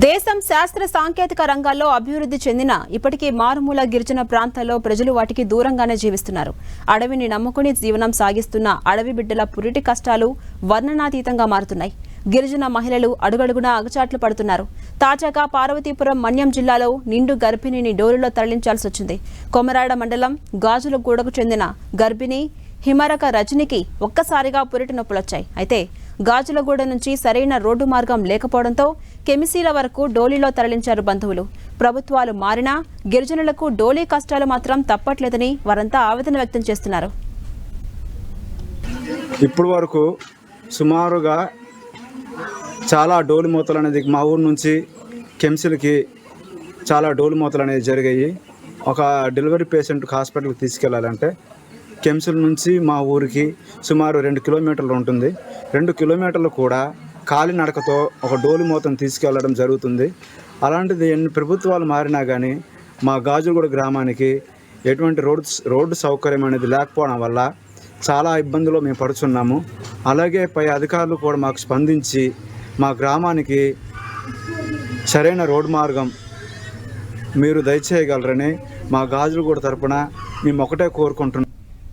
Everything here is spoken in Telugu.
దేశం శాస్త్ర సాంకేతిక రంగాల్లో అభివృద్ధి చెందిన ఇప్పటికీ మారుమూల గిరిజన ప్రాంతాల్లో ప్రజలు వాటికి దూరంగానే జీవిస్తున్నారు. అడవిని నమ్ముకుని జీవనం సాగిస్తున్న అడవి బిడ్డల పురిటి కష్టాలు వర్ణనాతీతంగా మారుతున్నాయి. గిరిజన మహిళలు అడుగడుగునా అగచాట్లు పడుతున్నారు. తాజాగా పార్వతీపురం మన్యం జిల్లాలో నిండు గర్భిణిని డోలులో తరలించాల్సి వచ్చింది. కొమరాడ మండలం గాజులగూడకు చెందిన గర్భిణి హిమరక రజనికి ఒక్కసారిగా పురిటి నొప్పులొచ్చాయి. అయితే గాజులగూడ నుంచి సరైన రోడ్డు మార్గం లేకపోవడంతో కెమిసీల వరకు డోలీలో తరలించారు బంధువులు. ప్రభుత్వాలు మారినా గిరిజనులకు డోలీ కష్టాలు మాత్రం తప్పట్లేదని వారంతా ఆవేదన వ్యక్తం చేస్తున్నారు. ఇప్పుడు వరకు సుమారుగా చాలా డోలు మూతలు అనేది మా ఊరు నుంచి కెమ్సిల్కి చాలా డోలు మూతలు అనేవి జరిగాయి. ఒక డెలివరీ పేషెంట్కి హాస్పిటల్కి తీసుకెళ్ళాలంటే కెమ్సిల్ నుంచి మా ఊరికి సుమారు రెండు కిలోమీటర్లు ఉంటుంది. రెండు కిలోమీటర్లు కూడా కాలినడకతో ఒక డోలు మూతను తీసుకెళ్ళడం జరుగుతుంది. అలాంటిది ఎన్ని ప్రభుత్వాలు మారినా కానీ మా గాజుగూడ గ్రామానికి ఎటువంటి రోడ్ రోడ్డు సౌకర్యం అనేది లేకపోవడం వల్ల చాలా ఇబ్బందులు మేము పడుచున్నాము. అలాగే పై అధికారులు కూడా మాకు స్పందించి మా గ్రామానికి సరైన రోడ్డు మార్గం మీరు దయచేయగలరని మా గాజులు కూడా తరపున మేము ఒకటే కోరుకుంటున్నాం.